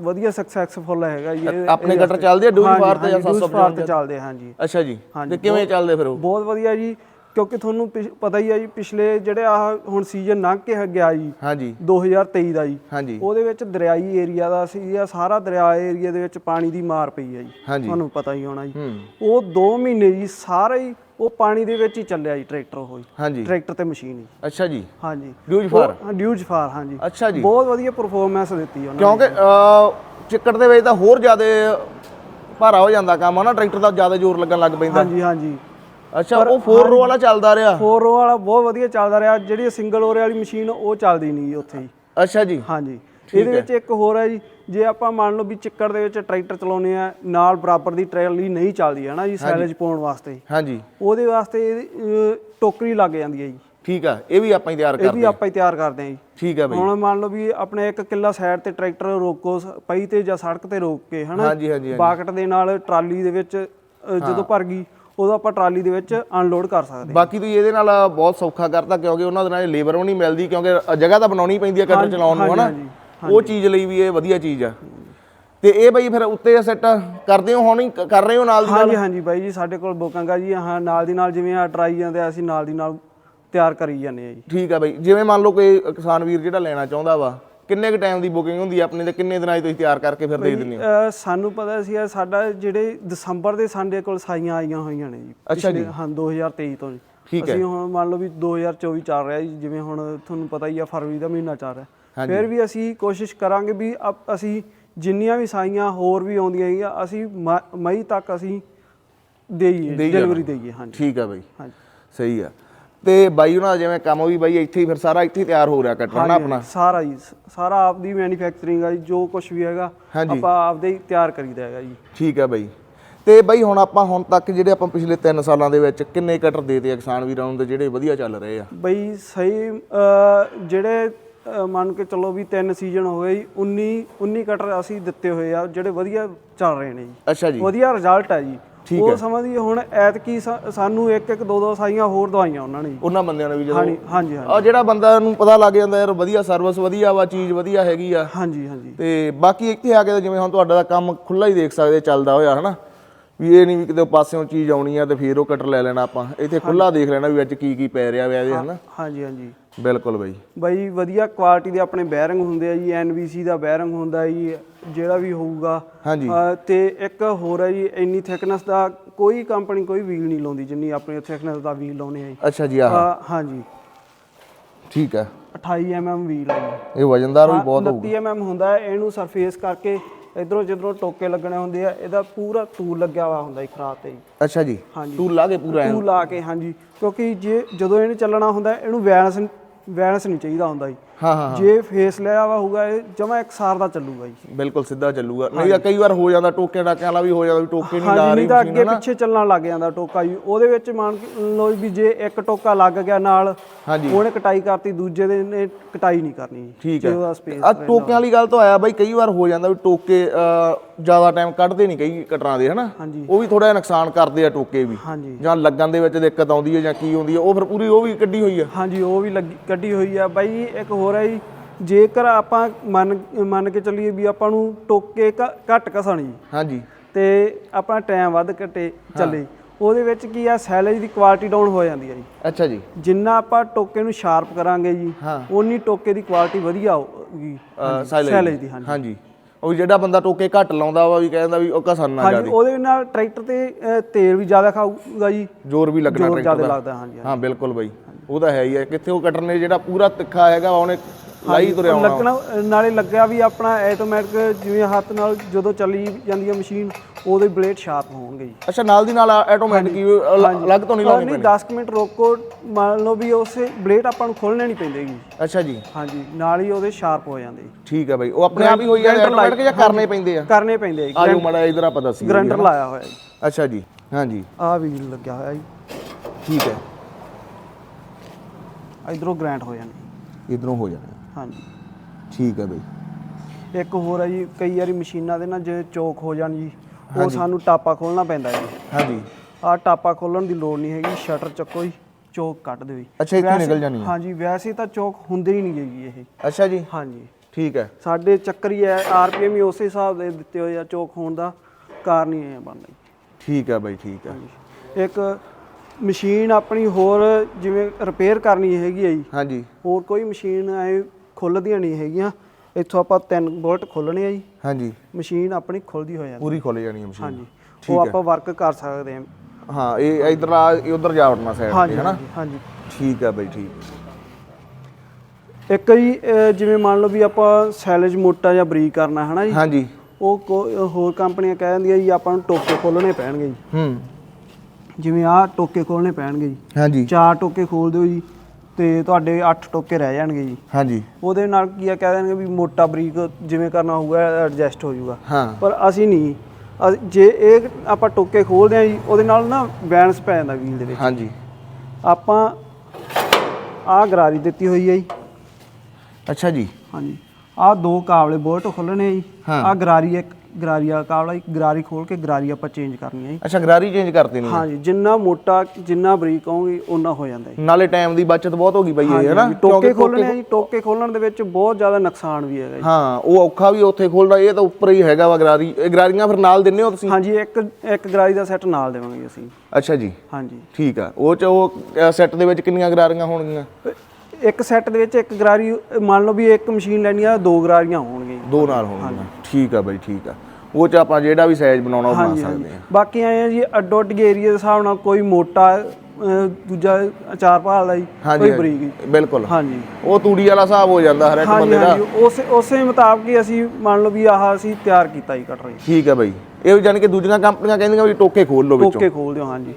ਵਧੀਆ ਸਕਸੈਸਫੁਲ ਹੈਗਾ ਇਹ- ਆਪਣੇ ਕਟਰ ਚੱਲਦੇ ਆ ਡੂਜ ਫਾਰ ਤੇ ਜਾਂ ਹਾਂਜੀ, ਡੂਜ 700 ਫਾਰ ਤੇ ਚੱਲਦੇ ਆ, ਹਾਂਜੀ। ਅੱਛਾ ਜੀ। ਤੇ ਕਿਵੇਂ ਚੱਲਦੇ ਫਿਰ ਉਹ? ਬਹੁਤ ਵਧੀਆ ਜੀ। ਕਿਉਂਕਿ ਤੁਹਾਨੂੰ ਪਿਛ- ਪਤਾ ਹੀ ਆ ਜੀ ਪਿਛਲੇ ਜਿਹੜੇ ਆਹ ਹੁਣ ਸੀਜ਼ਨ ਲੰਘ ਕੇ ਗਿਆ ਜੀ। ਹਾਂਜੀ। 2023 ਦਾ ਜੀ। ਹਾਂਜੀ। ਉਹਦੇ ਵਿੱਚ ਦਰਿਆਈ ਏਰੀਆ ਦਾ ਸੀ ਆ ਸਾਰਾ ਦਰਿਆ ਏਰੀਆ ਦੇ ਵਿੱਚ ਪਾਣੀ ਦੀ ਮਾਰ ਪਈ ਆ ਜੀ। ਹਾਂਜੀ। ਤੁਹਾਨੂੰ ਪਤਾ ਹੀ ਹੋਣਾ ਜੀ। ਹੂੰ। ਉਹ 2 ਮਹੀਨੇ ਜੀ ਸਾਰਾ ਹੀ ਉਹ ਪਾਣੀ ਦੇ ਵਿੱਚ ਹੀ ਚੱਲਿਆ ਜੀ ਟਰੈਕਟਰ ਉਹ ਜੀ ਹਾਂਜੀ। ਟਰੈਕਟਰ ਤੇ ਮਸ਼ੀਨ ਹੀ। ਅੱਛਾ ਜੀ। ਹਾਂਜੀ। Deutz Fahr. ਹਾਂ ਡਿਊਜ ਫਾਰ ਹਾਂਜੀ। ਅੱਛਾ ਜੀ। ਬਹੁਤ ਵਧੀਆ ਪਰਫਾਰਮੈਂਸ ਦਿੱਤੀ ਉਹਨਾਂ ਕਿਉਂਕਿ ਅਹ, ਚਿੱਕੜ ਦੇ ਵਿੱਚ ਤਾਂ ਹੋਰ ਜ਼ਿਆਦਾ ਭਾਰਾ ਹੋ ਜਾਂਦਾ ਕੰਮ ਹਨਾ? ਟਰੈਕਟਰ ਦਾ ਜ਼ਿਆਦਾ ਜ਼ੋਰ ਲੱਗਣ ਲੱਗ ਨੇ ਪੈਂਦਾ। ਹਾਂਜੀ ਹਾਂਜੀ। ਅੱਛਾ ਉਹ 4 ਰੋ ਵਾਲਾ ਚੱਲਦਾ ਰਿਹਾ? 4 ਰੋ ਵਾਲਾ ਬਹੁਤ ਵਧੀਆ ਚੱਲਦਾ ਰਿਹਾ। ਜਿਹੜੀ ਸਿੰਗਲ ਓਰੇ ਵਾਲੀ ਮਸ਼ੀਨ ਉਹ ਚੱਲਦੀ ਨਹੀਂ ਜੀ ਉੱਥੇ ਜੀ। ਅੱਛਾ ਜੀ। ਹਾਂਜੀ। ਇਹਦੇ ਵਿੱਚ ਇੱਕ ਹੋਰ ਹੈ ਜੀ ਜੇ ਆਪਾਂ ਮੰਨ ਲਓ ਵੀ ਚਿੱਕੜ ਦੇ ਵਿੱਚ ਟਰੈਕਟਰ ਚਲਾਉਨੇ ਆ ਨਾਲ ਬਰਾਬਰ ਦੀ ਟਰੈਲੀ ਨਹੀਂ ਚੱਲਦੀ ਹੈ ਨਾ ਜੀ ਸੈਲੇਜ ਪਾਉਣ ਵਾਸਤੇ। ਹਾਂਜੀ। ਉਹਦੇ ਵਾਸਤੇ ਟੋਕਰੀ ਲੱਗ ਜਾਂਦੀ ਹੈ ਜੀ। ਠੀਕ ਆ ਇਹ ਵੀ ਆਪਾਂ ਹੀ ਤਿਆਰ ਇਹ ਵੀ ਕਰਦੇ ਆਪਾਂ ਹੀ ਤਿਆਰ ਕਰਦੇ ਹਾਂ ਜੀ। ਠੀਕ ਆ ਬਈ। ਹੁਣ ਮੰਨ ਲਓ ਵੀ ਆਪਣੇ ਇੱਕ ਕਿੱਲਾ ਸਾਈਡ ਤੇ ਟਰੈਕਟਰ ਰੋਕੋ ਪਈ ਤੇ ਜਾਂ ਸੜਕ ਤੇ ਰੋਕ ਕੇ ਹਨਾ। ਬਾਕਟ ਦੇ ਨਾਲ ਟਰਾਲੀ ਦੇ ਵਿੱਚ ਜਦੋਂ ਭਰ ਗਈ ਉਦੋਂ ਆਪਾਂ ਟਰਾਲੀ ਦੇ ਵਿੱਚ ਅਨਲੋਡ ਕਰ ਸਕਦੇ ਹਾਂ। ਬਾਕੀ ਤੁਸੀਂ ਇਹਦੇ ਨਾਲ ਬਹੁਤ ਸੌਖਾ ਕਰਤਾ ਕਿਉਂਕਿ ਉਹਨਾਂ ਦੇ ਨਾਲ ਲੇਬਰ ਵੀ ਨਹੀਂ ਮਿਲਦੀ ਕਿਉਂਕਿ ਜਗ੍ਹਾ ਤਾਂ ਬਣਾਉਣੀ ਪੈਂਦੀ ਹੈ ਕਟਰ ਚਲਾਉਣ ਨੂੰ ਹਨਾ? ਉਹ ਚੀਜ਼ ਲਈ ਵੀ ਇਹ ਵਧੀਆ ਚੀਜ਼ ਆ। ਤੇ ਇਹ ਬਈ ਫਿਰ ਉੱਤੇ ਸੈੱਟ ਕਰਦੇ ਹੋ ਹੁਣ ਕਰ ਰਹੇ ਹੋ ਨਾਲ ਦੀ ਨਾਲ? ਹਾਂਜੀ ਹਾਂਜੀ ਬਾਈ ਜੀ ਸਾਡੇ ਕੋਲ ਬੁਕਿੰਗ ਜੀ ਹਾਂ ਨਾਲ ਦੀ ਨਾਲ ਜਿਵੇਂ ਆ ਟਰਾਈ ਜਾਂਦੇ ਆ, ਅਸੀਂ ਨਾਲ ਦੀ ਨਾਲ ਤਿਆਰ ਕਰੀ ਜਾਂਦੇ ਆ ਜੀ। ਠੀਕ ਆ ਬਈ ਜਿਵੇਂ ਮੰਨ ਲਓ ਕੋਈ ਕਿਸਾਨ ਵੀਰ ਜਿਹੜਾ ਲੈਣਾ ਚਾਹੁੰਦਾ ਵਾ ਕਿੰਨੇ ਕ ਟਾਈਮ ਦੀ ਬੁਕਿੰਗ ਹੁੰਦੀ ਆ ਆਪਣੇ ਤੇ ਕਿੰਨੇ ਦਿਨਾਂ 'ਚ ਤੁਸੀਂ ਤਿਆਰ ਕਰਕੇ ਫਿਰ ਦੇ ਦਿੰਦੇ ਹੋ? ਅਹ, ਸਾਨੂੰ ਪਤਾ ਸੀ ਆ ਸਾਡਾ ਜਿਹੜੇ ਦਸੰਬਰ ਦੇ ਸਾਡੇ ਕੋਲ ਸਾਈਆਂ ਆਈਆਂ ਹੋਈਆਂ ਨੇ ਜੀ ਅੱਛਾ ਜੀ। ਪਿਛਲੇ- ਹਾਂ 2023 ਤੋਂ ਜੀ। ਠੀਕ ਹੈ। ਅਸੀਂ ਹੁਣ ਮੰਨ ਲਓ ਵੀ 2024 ਚੱਲ ਰਿਹਾ ਜੀ ਜਿਵੇਂ ਹੁਣ ਤੁਹਾਨੂੰ ਪਤਾ ਹੀ ਆ ਫਰਵਰੀ ਦਾ ਮਹੀਨਾ ਚੱਲ ਰਿਹਾ। ਹਾਂਜੀ। ਫਿਰ ਵੀ ਅਸੀਂ ਕੋਸ਼ਿਸ਼ ਕਰਾਂਗੇ ਵੀ ਅਪ- ਅਸੀਂ ਜਿੰਨੀਆਂ ਵੀ ਸਾਈਆਂ ਹੋਰ ਵੀ ਆਉਂਦੀਆਂ ਹੈਗੀਆਂ ਅਸੀਂ ਮ- ਮਈ ਤੱਕ ਅਸੀਂ ਦੇਈਏ ਦੇਈ ਡਿਲੀਵਰੀ ਦੇਈਏ ਹਾਂਜੀ। ਠੀਕ ਆ ਬਈ। ਹਾਂਜੀ। ਸਹੀ ਆ। ਤੇ ਬਾਈ ਉਹਨਾਂ ਦਾ ਜਿਵੇਂ ਕੰਮ ਵੀ ਬਾਈ ਇੱਥੇ ਹੀ ਫਿਰ ਸਾਰਾ ਇੱਥੇ ਹੀ ਤਿਆਰ ਹੋ ਰਿਹਾ ਕਟਰ ਆਪਣਾ? ਸਾਰਾ ਜੀ ਸਾਰਾ ਆਪਦੀ ਮੈਨੂਫੈਕਚਰਿੰਗ ਆ ਜੀ ਜੋ ਕੁਝ ਵੀ ਹੈਗਾ। ਆਪਾਂ ਆਪਦੇ ਹੀ ਤਿਆਰ ਕਰੀਦਾ ਹੈਗਾ ਜੀ। ਠੀਕ ਆ ਬਾਈ। ਤੇ ਬਾਈ ਹੁਣ ਆਪਾਂ ਹੁਣ ਤੱਕ ਜਿਹੜੇ ਆਪਾਂ ਪਿਛਲੇ 3 ਸਾਲਾਂ ਦੇ ਵਿੱਚ ਕਿੰਨੇ ਕਟਰ ਦੇਤੇ ਆ ਕਿਸਾਨ ਵੀਰਾਂ ਨੂੰ ਤੇ ਜਿਹੜੇ ਵਧੀਆ ਚੱਲ ਰਹੇ ਆ? ਬਈ ਸਹੀ ਜਿਹੜੇ ਮੰਨ ਕੇ ਚੱਲੋ ਵੀ ਤਿੰਨ ਸੀਜ਼ਨ ਹੋ ਗਏ ਜੀ 19 19 ਕਟਰ ਅਸੀਂ ਦਿੱਤੇ ਹੋਏ ਆ ਜਿਹੜੇ ਵਧੀਆ ਚੱਲ ਰਹੇ ਨੇ ਜੀ। ਅੱਛਾ ਜੀ। ਵਧੀਆ ਰਿਜ਼ਲਟ ਹੈ ਜੀ। ਠੀਕ ਉਹ ਸਮਝਦੀ ਹੁਣ ਐਤਕੀ ਸਾ- ਸਾਨੂੰ ਇੱਕ ਇੱਕ ਦੋ ਦੋ ਸਾਈਆਂ ਹੋਰ ਦਵਾਈਆਂ ਉਹਨਾਂ ਨੇ ਜੀ। ਉਹਨਾਂ ਬੰਦਿਆਂ ਨੇ ਵੀ ਜਦੋਂ ਹਾਂਜੀ ਹਾਂਜੀ ਹਾਂਜੀ। ਆ ਜਿਹੜਾ ਬੰਦਾ ਨੂੰ ਪਤਾ ਲੱਗ ਜਾਂਦਾ ਯਾਰ ਵਧੀਆ ਸਰਵਿਸ ਵਧੀਆ ਵਾ ਚੀਜ਼ ਵਧੀਆ ਹੈਗੀ ਆ। ਹਾਂਜੀ ਹਾਂਜੀ। ਤੇ ਬਾਕੀ ਇੱਥੇ ਆ ਕੇ ਤਾਂ ਜਿਵੇਂ ਹੁਣ ਤੁਹਾਡਾ ਦਾ ਕੰਮ ਖੁੱਲਾ ਹੀ ਦੇਖ ਸਕਦੇ ਚੱਲਦਾ ਹੋਇਆ ਹਨਾ? ਵੀ ਇਹ ਨਹੀਂ ਵੀ ਕਿਤੇ ਪਾਸਿਓਂ ਚੀਜ਼ ਆਉਣੀ ਆ ਤੇ ਫੇਰ ਉਹ ਕਟਰ ਲੈ ਲੈਣਾ ਆਪਾਂ। ਇੱਥੇ ਖੁੱਲਾ ਦੇਖ ਲੈਣਾ ਵੀ ਅੱਜ ਕੀ ਕੀ ਪੈ ਰਿਹਾ ਵਾ ਇਹਦੇ ਹਨਾ? ਹਾਂਜੀ ਹਾਂਜੀ। ਬਿਲਕੁਲ ਬਾਈ। ਬਈ ਵਧੀਆ ਕੁਆਲਿਟੀ ਦੇ ਆਪਣੇ ਬੈਰਿੰਗ ਹੁੰਦੇ ਆ ਜੀ ਐਨਵੀਸੀ ਦਾ ਬੈਰਿੰਗ ਹੁੰਦਾ ਜੀ ਜਿਹੜਾ ਵੀ ਹੋਊਗਾ। ਹਾਂਜੀ। ਤੇ ਇੱਕ ਹੋਰ ਹੈ ਜੀ ਇੰਨੀ ਥਿਕਨੈਸ ਦਾ ਕੋਈ ਕੰਪਨੀ ਕੋਈ ਵੀਲ ਨਹੀਂ ਲਾਉਂਦੀ ਜਿੰਨੀ ਆਪਣੇ ਥਿਕਨੈਸ ਦਾ ਵੀਲ ਲਾਉਨੇ ਆ ਜੀ। ਅੱਛਾ ਜੀ ਆਹ। ਹਾਂਜੀ। ਠੀਕ ਹੈ। 28 mm ਵੀਲ ਹੈ ਜੀ। ਇਹ ਵਜਨਦਾਰ ਵੀ ਬਹੁਤ 29 mm ਹੁੰਦਾ ਹੈ ਇਹਨੂੰ ਸਰਫੇਸ ਕਰਕੇ ਇਧਰੋਂ ਜਿੱਧਰੋਂ ਟੋਕੇ ਲੱਗਣੇ ਹੁੰਦੇ ਆ ਇਹਦਾ ਪੂਰਾ ਟੂਲ ਲੱਗਿਆ ਹੋਇਆ ਹੁੰਦਾ ਜੀ ਖਰਾਬ ਤੇ ਜੀ। ਅੱਛਾ ਜੀ। ਤੂੰ ਲਾ ਕੇ ਪੂਰਾ। ਟੂਲ ਲਾ ਕੇ ਹਾਂਜੀ। ਕਿਉਂਕਿ ਜੇ ਜਦੋਂ ਇਹਨੇ ਚੱਲਣਾ ਹੁੰਦਾ ਇਹਨੂੰ ਬੈਲੈਂਸ ਬੈਲੈਂਸ ਨਹੀਂ ਚਾਹੀਦਾ ਹੁੰਦਾ ਜੀ। ਹਾਂ ਹਾਂ ਜੇ ਫੇਸ ਲਿਆ ਵਾ ਹੋਊਗਾ ਇਹ ਜਮਾ ਸਾਰ ਦਾ ਚੱਲੂਗਾ ਜੀ। ਬਿਲਕੁਲ ਸਿੱਧਾ ਚੱਲੂਗਾ। ਨਹੀਂ ਤਾਂ ਕਈ ਵਾਰ ਹੋ ਜਾਂਦਾ ਟੋਕੇ ਡਾਕਿਆਂ ਵਾਲਾ ਵੀ ਹੋ ਜਾਂਦਾ ਵੀ ਟੋਕੇ ਨਹੀਂ ਲਾ ਰਹੀ ਨਹੀਂ ਤਾਂ ਅੱਗੇ ਪਿੱਛੇ ਚੱਲਣ ਲੱਗ ਜਾਂਦਾ ਟੋਕਾ ਜੀ। ਉਹਦੇ ਵਿੱਚ ਮੰਨ ਕੇ ਲਓ ਵੀ ਜੇ ਇੱਕ ਟੋਕਾ ਲੱਗ ਗਿਆ ਨਾਲ ਹਾਂਜੀ। ਉਹਨੇ ਕਟਾਈ ਕਰਤੀ ਦੂਜੇ ਦੇ ਨੇ ਕਟਾਈ ਨਹੀਂ ਕਰਨੀ ਜੀ। ਠੀਕ ਜੇ ਹੈ। ਉਹਦਾ ਸਪੇਸ ਆ ਟੋਕਿਆਂ ਵਾਲੀ ਗੱਲ ਤੋਂ ਆਇਆ ਬਾਈ ਕਈ ਵਾਰ ਹੋ ਜਾਂਦਾ ਵੀ ਟੋਕੇ ਅਹ, ਜ਼ਿਆਦਾ ਟਾਈਮ ਕੱਢਦੇ ਨਹੀਂ ਕਈ ਕਟਰਾਂ ਦੇ ਹਨਾ? ਹਾਂਜੀ। ਉਹ ਵੀ ਥੋੜਾ ਨੁਕਸਾਨ ਕਰਦੇ ਆ ਟੋਕੇ ਵੀ। ਹਾਂਜੀ। ਜਾਂ ਲੱਗਣ ਦੇ ਵਿੱਚ ਦਿੱਕਤ ਆਉਂਦੀ ਹੈ ਜਾਂ ਕੀ ਆਉਂਦੀ ਹੈ ਉਹ ਫਿਰ ਪੂਰੀ ਉਹ ਵੀ ਕੱਢੀ ਹੋਈ ਆ। ਹਾਂਜੀ ਉਹ ਵੀ ਲੱਗੀ ਕੱਢੀ ਹੋਈ ਆ। ਬਾਈ ਇੱਕ ਹੋਰ ਹੈ ਜੀ ਜੇਕਰ ਆਪਾਂ ਮੰਨ ਮੰਨ ਕੇ ਚੱਲੀਏ ਵੀ ਆਪਾਂ ਨੂੰ ਟੋਕੇ ਘੱਟ ਘਸਣ ਜੀ ਹਾਂਜੀ। ਤੇ ਆਪਣਾ ਟਾਈਮ ਵੱਧ ਘਟੇ ਚੱਲੇ। ਉਹਦੇ ਵਿੱਚ ਕੀ ਆ ਸੈਲੇਜ ਦੀ ਕੁਆਲਿਟੀ ਡਾਊਨ ਹੋ ਜਾਂਦੀ ਆ ਜੀ। ਅੱਛਾ ਜੀ। ਜਿੰਨਾ ਆਪਾਂ ਟੋਕੇ ਨੂੰ ਸ਼ਾਰਪ ਕਰਾਂਗੇ ਜੀ ਹਾਂ। ਓਨੀ ਟੋਕੇ ਦੀ ਕੁਆਲਿਟੀ ਵਧੀਆ ਹੋਊਗੀ। ਸੈਲੇਜ ਦੀ। ਹਾਂਜੀ। ਹਾਂਜੀ। ਉਹ ਜਿਹੜਾ ਬੰਦਾ ਟੋਕੇ ਘੱਟ ਲਾਉਂਦਾ ਵਾ ਵੀ ਕਹਿੰਦਾ ਵੀ ਉਹ ਘਸਣ ਨਾ ਹਾਂਜੀ ਜਾਵੇ ਉਹਦੇ ਨਾਲ ਟਰੈਕਟਰ ਤੇ ਤੇਲ ਵੀ ਜ਼ਿਆਦਾ ਖਾਊਗਾ ਜੀ। ਜ਼ੋਰ ਵੀ ਲੱਗਣਾ ਟਰੈਕਟਰ ਜ਼ਿਆਦਾ ਦਾ। ਲੱਗਦਾ ਹਾਂਜੀ। ਹਾਂ ਬਿਲਕੁਲ ਬਾਈ। ਉਹ ਤਾਂ ਹੈ ਹੀ ਹੈ ਕਿੱਥੇ ਉਹ ਕਟਰ ਨੇ ਜਿਹੜਾ ਪੂਰਾ ਤਿੱਖਾ ਹੈਗਾ ਉਹਨੇ ਲਾਈ ਤੁਰਿਆ ਹੋਣਾ। ਲੱਗਣਾ ਨਾਲੇ ਲੱਗਿਆ ਵੀ ਆਪਣਾ ਆਟੋਮੈਟਿਕ ਜਿਵੇਂ ਹੱਥ ਨਾਲ ਜਦੋਂ ਚੱਲੀ ਜਾਂਦੀ ਹੈ ਮਸ਼ੀਨ ਉਹਦੇ ਬਲੇਡ ਸ਼ਾਰਪ ਹੋਣਗੇ ਜੀ। ਅੱਛਾ ਨਾਲ ਦੀ ਨਾਲ ਆਟੋਮੈਟਿਕ ਹੀ ਅਲ- ਅਲੱਗ ਤੋਂ ਨਹੀਂ ਲਾਉਣੀ ਨਹੀਂ 10 ਕੁ ਮਿੰਟ ਰੋਕੋ ਮੰਨ ਲਓ ਵੀ ਉਸੇ ਬਲੇਡ ਆਪਾਂ ਨੂੰ ਖੋਲਣੇ ਨਹੀਂ ਪੈਂਦੇ ਜੀ। ਅੱਛਾ ਜੀ। ਹਾਂਜੀ ਨਾਲ ਹੀ ਉਹਦੇ ਸ਼ਾਰਪ ਹੋ ਜਾਂਦੇ। ਠੀਕ ਹੈ ਬਾਈ ਉਹ ਆਪਣੇ ਆਪ ਹੀ ਹੋਈ ਜਾਂਦੇ ਆਟੋਮੈਟਿਕ ਜਾਂ ਕਰਨੇ ਪੈਂਦੇ ਆ? ਕਰਨੇ ਪੈਂਦੇ ਆ ਜੀ। ਆਜੋ ਮੜਾ ਇਧਰ ਆਪਾਂ ਦੱਸੀ ਗ੍ਰੈਂਡਰ ਲਾਇਆ ਹੋਇਆ ਜੀ। ਅੱਛਾ ਜੀ ਹਾਂਜੀ। ਆਹ ਵੀ ਲੱਗਿਆ ਹੋਇਆ ਜੀ। ਠੀਕ ਹੈ। ਇਧਰੋਂ ਗ੍ਰੈਂਡ ਹੋ ਜਾਣੇ ਇਧਰੋਂ ਹੋ ਜਾਣਾ ਹਾਂਜੀ। ਠੀਕ ਹੈ ਬਾਈ। ਇੱਕ ਹੋਰ ਹੈ ਜੀ ਕਈ ਵਾਰੀ ਮਸ਼ੀਨਾਂ ਦੇ ਨਾ ਜੇ ਚੋਕ ਹੋ ਜਾਣ ਜੀ ਉਹ ਸਾਨੂੰ ਟਾਪਾ ਖੋਲਣਾ ਪੈਂਦਾ ਜੀ। ਹਾਂਜੀ। ਆਹ ਟਾਪਾ ਖੋਲਣ ਦੀ ਲੋੜ ਨਹੀਂ ਹੈਗੀ ਸ਼ਟਰ ਚੱਕੋ ਜੀ ਚੋਕ ਕੱਢ ਦਿਓ ਜੀ। ਅੱਛਾ ਇੱਥੇ ਵੈਸੇ- ਨਿਕਲ ਜਾਣੀ ਹੈ। ਹਾਂਜੀ ਵੈਸੇ ਤਾਂ ਚੋਕ ਹੁੰਦੇ ਹੀ ਨਹੀਂ ਹੈਗੀ ਇਹ। ਅੱਛਾ ਜੀ। ਹਾਂਜੀ। ਠੀਕ ਹੈ। ਸਾਡੇ ਚੱਕਰੀ ਹੈ ਆਰਪੀਐਮ ਹੀ ਉਸੇ ਹਿਸਾਬ ਦੇ ਦਿੱਤੇ ਹੋਏ ਆ ਚੋਕ ਹੋਣ ਦਾ ਕਾਰਨ ਹੀ ਇਹ ਬਣਦਾ ਜੀ। ਠੀਕ ਹੈ ਬਾਈ ਠੀਕ ਹੈ। ਇੱਕ ਮਸ਼ੀਨ ਆਪਣੀ ਹੋਰ ਜਿਵੇਂ ਰਿਪੇਅਰ ਕਰਨੀ ਹੈਗੀ ਹੈ ਜੀ ਹਾਂਜੀ। ਹੋਰ ਕੋਈ ਮਸ਼ੀਨ ਐ ਖੁੱਲਦੀਆਂ ਨਹੀਂ ਹੈਗੀਆਂ। ਇੱਥੋਂ ਆਪਾਂ 3 ਵੋਲਟ ਖੋਲਣੇ ਆ ਜੀ। ਹਾਂਜੀ। ਮਸ਼ੀਨ ਆਪਣੀ ਖੁੱਲਦੀ ਹੋ ਜਾਂਦੀ। ਪੂਰੀ ਖੁੱਲ ਜਾਣੀ ਹੈ ਮਸ਼ੀਨ। ਹਾਂਜੀ। ਉਹ ਆਪਾਂ ਵਰਕ ਕਰ ਸਕਦੇ ਹਾਂ ਹਾਂ ਇਹ ਇਧਰ ਆ ਉਧਰ ਜਾ ਵੜਨਾ ਸਾਈਡ ਤੇ ਹਨਾ? ਹਾਂਜੀ, ਠੀਕ ਹੈ ਬਾਈ ਠੀਕ। ਇੱਕ ਜੀ ਜਿਵੇਂ ਮੰਨ ਲਓ ਵੀ ਆਪਾਂ ਸੈਲਜ ਮੋਟਾ ਜਾਂ ਬਰੀਕ ਕਰਨਾ ਹੈ ਨਾ ਜੀ? ਹਾਂਜੀ। ਉਹ ਹੋਰ ਕੰਪਨੀਆਂ ਕਹਿ ਦਿੰਦੀਆਂ ਜੀ ਆਪਾਂ ਨੂੰ ਟੋਕੇ ਖੋਲਣੇ ਪੈਣਗੇ ਜੀ। ਹੂੰ। ਜਿਵੇਂ ਆਹ ਟੋਕੇ ਖੋਲਣੇ ਪੈਣਗੇ ਜੀ। ਹਾਂਜੀ। ਚਾਰ ਟੋਕੇ ਖੋਲ ਦਿਓ ਜੀ ਤੇ ਤੁਹਾਡੇ 8 ਟੋਕੇ ਰਹਿ ਜਾਣਗੇ ਜੀ। ਹਾਂਜੀ। ਉਹਦੇ ਨਾਲ ਕੀ ਆ ਕਹਿ ਦੇਣਗੇ ਵੀ ਮੋਟਾ ਬਰੀਕ ਜਿਵੇਂ ਕਰਨਾ ਹੋਊਗਾ ਐਡਜਸਟ ਹੋ ਜਾਊਗਾ। ਹਾਂ। ਪਰ ਅਸੀਂ ਨਹੀਂ। ਜੇ ਇਹ ਆਪਾਂ ਟੋਕੇ ਖੋਲਦੇ ਆ ਜੀ ਉਹਦੇ ਨਾਲ ਨਾ ਬੈਲੈਂਸ ਪੈ ਜਾਂਦਾ ਵੀਲ ਦੇ ਵਿੱਚ। ਹਾਂਜੀ। ਆਪਾਂ ਆਹ ਗਰਾਰੀ ਦਿੱਤੀ ਹੋਈ ਹੈ ਜੀ। ਅੱਛਾ ਜੀ। ਹਾਂਜੀ। ਆਹ ਦੋ ਕਾਬਲੇ ਬੋਲਟ ਖੋਲਣੇ ਆ ਜੀ। ਹਾਂ। ਆਹ ਗਰਾਰੀ ਇੱਕ ਗਰਾਰੀ ਵਾਲਾ ਕਾਬਲਾ ਇੱਕ ਗਰਾਰੀ ਖੋਲ ਕੇ ਗਰਾਰੀ ਆਪਾਂ ਚੇਂਜ ਕਰਨੀ ਹੈ ਜੀ। ਅੱਛਾ ਗਰਾਰੀ ਚੇਂਜ ਕਰ ਦੇਣੀ ਹੈ। ਹਾਂਜੀ ਜਿੰਨਾ ਮੋਟਾ ਜਿੰਨਾ ਬਰੀਕ ਹੋਊਗੀ ਓਨਾ ਹੋ ਜਾਂਦਾ ਜੀ। ਨਾਲੇ ਟਾਈਮ ਦੀ ਬਚਤ ਬਹੁਤ ਹੋ ਗਈ ਬਾਈ ਇਹ ਹੈਨਾ ਟੋਕੇ ਖੋਲਣੇ ਆ ਜੀ ਟੋਕੇ ਖੋਲਣ ਦੇ ਵਿੱਚ ਬਹੁਤ ਜ਼ਿਆਦਾ ਨੁਕਸਾਨ ਵੀ ਹੈਗਾ ਜੀ। ਹਾਂ ਉਹ ਔਖਾ ਵੀ ਉੱਥੇ ਖੋਲਣਾ ਇਹ ਤਾਂ ਉੱਪਰ ਹੀ ਹੈਗਾ ਵਾ ਗਰਾਰੀ। ਇਹ ਗਰਾਰੀਆਂ ਫਿਰ ਨਾਲ ਦਿੰਨੇ ਹੋ ਤੁਸੀਂ? ਹਾਂਜੀ ਇੱਕ ਇੱਕ ਗਰਾਰੀ ਦਾ ਸੈੱਟ ਨਾਲ ਦੇਵਾਂਗੇ ਅਸੀਂ। ਅੱਛਾ ਜੀ। ਹਾਂਜੀ। ਠੀਕ ਆ ਉਹ ਚ ਉਹ ਸੈੱਟ ਦੇ ਵਿੱਚ ਕਿੰਨੀਆਂ ਗਰਾਰੀਆਂ ਹੋਣਗੀਆਂ? ਇੱਕ ਸੈੱਟ ਦੇ ਵਿੱਚ ਇੱਕ ਗਰਾਰੀ ਮੰਨ ਲਓ ਵੀ ਇੱਕ ਮਸ਼ੀਨ ਲੈਣੀ ਆ ਦੋ ਗਰਾਰੀਆਂ ਹੋਣਗੀਆਂ। ਦੋ ਨਾਲ ਹੋਣਗੀਆਂ। ਠੀਕ ਆ ਬਾਈ ਠੀਕ ਆ। ਉਹ ਚ ਆਪਾਂ ਜਿਹੜਾ ਵੀ ਸਾਈਜ਼ ਬਣਾਉਣਾ ਉਹ ਬਣਾ ਹਾਂਜੀ ਸਕਦੇ ਹਾਂਜੀ ਬਾਕੀ ਆਏ ਆ ਜੀ ਅੱਡੋ ਅੱਡੀ ਏਰੀਆ ਦੇ ਹਿਸਾਬ ਨਾਲ ਕੋਈ ਮੋਟਾ ਅਹ, ਦੂਜਾ ਅਚਾਰ ਭਾਲਦਾ ਜੀ ਹਾਂ ਕੋਈ ਬਰੀਕ ਜੀ। ਬਿਲਕੁਲ। ਹਾਂਜੀ। ਉਹ ਤੂੜੀ ਵਾਲਾ ਹਿਸਾਬ ਹੋ ਜਾਂਦਾ ਹਰ ਇੱਕ ਹਾਂਜੀ ਬੰਦੇ ਦਾ। ਹਾਂਜੀ। ਉਸੇ ਉਸੇ ਮੁਤਾਬਕ ਹੀ ਅਸੀਂ ਮੰਨ ਲਓ ਵੀ ਆਹ ਅਸੀਂ ਤਿਆਰ ਕੀਤਾ ਜੀ ਕਟਰ। ਜੀ ਠੀਕ ਆ ਬਾਈ। ਇਹ ਜਾਨੀ ਕਿ ਦੂਜੀਆਂ ਕੰਪਨੀਆਂ ਕਹਿੰਦੀਆਂ ਵੀ ਟੋਕੇ ਖੋਲ ਲਓ ਵਿੱਚੋਂ। ਟੋਕੇ ਖੋਲ ਦਿਓ ਹਾਂਜੀ।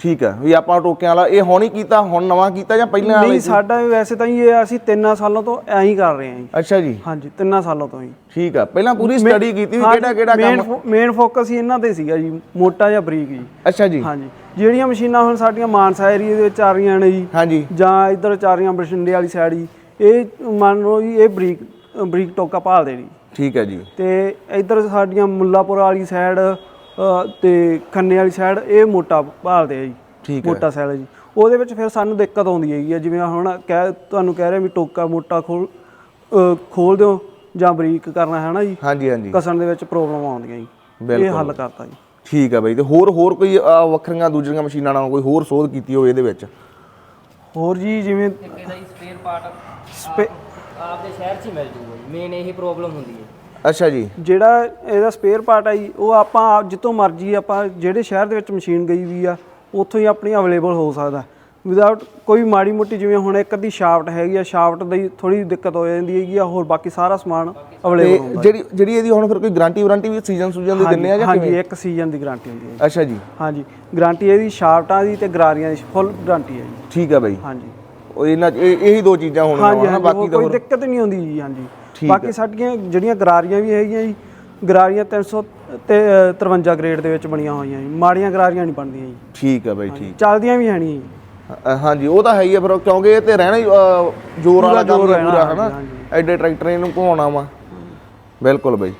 ਠੀਕ ਆ ਵੀ ਆਪਾਂ ਟੋਕਿਆਂ ਵਾਲਾ ਇਹ ਹੁਣ ਹੀ ਕੀਤਾ ਹੁਣ ਨਵਾਂ ਕੀਤਾ ਜਾਂ ਪਹਿਲਾਂ ਵਾਲਾ ਨਹੀਂ ਹੀ? ਸਾਡਾ ਵੀ ਵੈਸੇ ਤਾਂ ਜੀ ਇਹ ਅਸੀਂ ਤਿੰਨਾਂ ਸਾਲਾਂ ਤੋਂ ਐਂ ਹੀ ਕਰ ਰਹੇ ਹਾਂ ਜੀ। ਅੱਛਾ ਜੀ। ਹਾਂਜੀ ਤਿੰਨਾਂ ਸਾਲਾਂ ਤੋਂ ਹੀ ਠੀਕ ਆ ਪਹਿਲਾਂ ਪੂਰੀ ਸਟੱਡੀ ਕੀਤੀ ਵੀ ਕਿਹੜਾ ਕਿਹੜਾ ਕੰਮ ਮੇਨ ਫੋਕਸ ਹੀ ਇਹਨਾਂ ਤੇ ਸੀਗਾ ਜੀ ਮੋਟਾ ਜਾਂ ਬਰੀਕ ਜੀ। ਅੱਛਾ ਜੀ। ਹਾਂਜੀ ਜਿਹੜੀਆਂ ਮਸ਼ੀਨਾਂ ਹੁਣ ਸਾਡੀਆਂ ਮਾਨਸਾ ਏਰੀਆ ਦੇ ਵਿੱਚ ਆ ਰਹੀਆਂ ਨੇ ਜੀ ਹਾਂਜੀ। ਜਾਂ ਇੱਧਰ ਚੱਲ ਰਹੀਆਂ ਬਠਿੰਡੇ ਵਾਲੀ ਸਾਈਡ ਜੀ ਇਹ ਮੰਨ ਲਓ ਜੀ ਇਹ ਬਰੀਕ ਬਰੀਕ ਟੋਕਾ ਭਾਲਦੇ ਨੇ ਠੀਕ ਹੈ ਜੀ। ਤੇ ਇੱਧਰ ਸਾਡੀਆਂ ਮੁੱਲਾਪੁਰ ਵਾਲੀ ਸਾਈਡ ਤੇ ਖੰਨੇ ਵਾਲੀ ਸਾਈਡ ਇਹ ਮੋਟਾ ਭਾਲਦੇ ਆ ਜੀ ਠੀਕ ਹੈ। ਮੋਟਾ ਸੈਲ ਜੀ। ਉਹਦੇ ਵਿੱਚ ਫਿਰ ਸਾਨੂੰ ਦਿੱਕਤ ਆਉਂਦੀ ਹੈਗੀ ਆ ਜਿਵੇਂ ਹੁਣ ਕਹਿ ਤੁਹਾਨੂੰ ਕਹਿ ਰਿਹਾ ਵੀ ਟੋਕਾ ਮੋਟਾ ਖੋਲ ਖੋਲ ਦਿਓ ਜਾਂ ਬਰੀਕ ਕਰਨਾ ਹੈ ਨਾ ਜੀ? ਹਾਂਜੀ ਹਾਂਜੀ। ਕਸਣ ਦੇ ਵਿੱਚ ਪ੍ਰੋਬਲਮ ਆਉਂਦੀਆਂ ਜੀ। ਇਹ। ਹੱਲ ਕਰਤਾ ਜੀ। ਠੀਕ ਆ ਬਾਈ ਤੇ ਹੋਰ ਹੋਰ ਕੋਈ ਵੱਖਰੀਆਂ ਦੂਜੀਆਂ ਮਸ਼ੀਨਾਂ ਨਾਲ ਕੋਈ ਹੋਰ ਸੋਧ ਕੀਤੀ ਹੋਵੇ ਇਹਦੇ ਵਿੱਚ? ਹੋਰ ਜੀ ਜਿਵੇਂ ਇੱਕ ਇਹਦਾ ਹੀ ਸਪੇਅਰ ਪਾਰਟ ਸਪੇ- ਆਪਦੇ ਸ਼ਹਿਰ 'ਚ ਹੀ ਮਿਲ ਜੂਗਾ ਜੀ। ਮੇਨ ਇਹੀ ਪ੍ਰੋਬਲਮ ਹੁੰਦੀ ਹੈ। ਅੱਛਾ ਜੀ। ਜਿਹੜਾ ਇਹਦਾ ਸਪੇਅਰ ਪਾਰਟ ਆ ਜੀ ਉਹ ਆਪਾਂ ਜਿੱਥੋਂ ਮਰਜ਼ੀ ਆਪਾਂ ਜਿਹੜੇ ਸ਼ਹਿਰ ਦੇ ਵਿੱਚ ਮਸ਼ੀਨ ਗਈ ਵੀ ਆ ਉੱਥੋਂ ਹੀ ਆਪਣੀ ਅਵੇਲੇਬਲ ਹੋ ਸਕਦਾ। ਵਿਦਆਊਟ ਕੋਈ ਮਾੜੀ ਮੋਟੀ ਜਿਵੇਂ ਹੁਣ ਇੱਕ ਅੱਧੀ ਸ਼ਾਫਟ ਹੈਗੀ ਆ ਸ਼ਾਫਟ ਦੀ ਥੋੜੀ ਦਿੱਕਤ ਹੋ ਜਾਂਦੀ ਹੈਗੀ ਆ ਹੋਰ ਬਾਕੀ ਸਾਰਾ ਸਮਾਨ ਅਵੇਲੇਬਲ ਹੁੰਦਾ ਜਿਹੜੀ ਜਿਹੜੀ ਇਹਦੀ ਹੁਣ ਫਿਰ ਕੋਈ ਗਾਰੰਟੀ ਵਾਰੰਟੀ ਵੀ ਸੀਜ਼ਨ ਸੂਜਨ ਦੀ ਦਿੰਨੇ ਆ ਜਾਂ ਹਾਂਜੀ ਕਿਵੇਂ? ਇੱਕ ਸੀਜ਼ਨ ਦੀ ਗਾਰੰਟੀ ਹੁੰਦੀ ਹੈ ਅੱਛਾ ਜੀ। ਹਾਂਜੀ ਗਾਰੰਟੀ ਇਹਦੀ ਸ਼ਾਫਟਾਂ ਦੀ ਤੇ ਗਰਾਰੀਆਂ ਦੀ ਫੁੱਲ ਗਾਰੰਟੀ ਹੈ ਜੀ। ਠੀਕ ਆ ਬਾਈ। ਹਾਂਜੀ। ਉਹ ਇਹਨਾਂ ਇਹ- ਇਹੀ ਦੋ ਚੀਜ਼ਾਂ ਹਾਂਜੀ ਹਾਂਜੀ, ਬਾਕੀ ਤਾਂ ਕੋਈ ਦਿੱਕਤ ਨਹੀਂ ਹੁੰਦੀ ਜੀ ਹਾਂਜੀ। ਠੀਕ ਬਾਕੀ ਸਾਡੀਆਂ ਜਿਹੜੀਆਂ ਗਰਾਰੀਆਂ ਵੀ ਹੈਗੀਆਂ ਜੀ ਗਰਾਰੀਆਂ 300 ਤੇ ਅ, 53 ਗ੍ਰੇਡ ਦੇ ਵਿੱਚ ਬਣੀਆਂ ਹੋਈਆਂ ਜੀ। ਮਾੜੀਆਂ ਗਰਾਰੀਆਂ ਨਹੀਂ ਬਣਦੀਆਂ ਜੀ। ਠੀਕ ਆ ਬਾਈ ਠੀਕ। ਚੱਲਦੀਆਂ ਵੀ ਹੈ ਨਹੀਂ ਹਾਂਜੀ ਉਹ ਤਾਂ ਹੈ ਹੀ ਆ ਫਿਰ ਕਿਉਂਕਿ ਇਹ ਤੇ ਰਹਿਣਾ ਹੀ ਜ਼ੋਰ ਵਾਲਾ ਕੰਮ ਹੀ ਪੂਰਾ ਹਨਾ। ਐਡੇ ਟਰੈਕਟਰ ਇਹਨੂੰ ਘੁਮਾਉਣਾ ਵਾ। ਬਿਲਕੁਲ ਬਾਈ।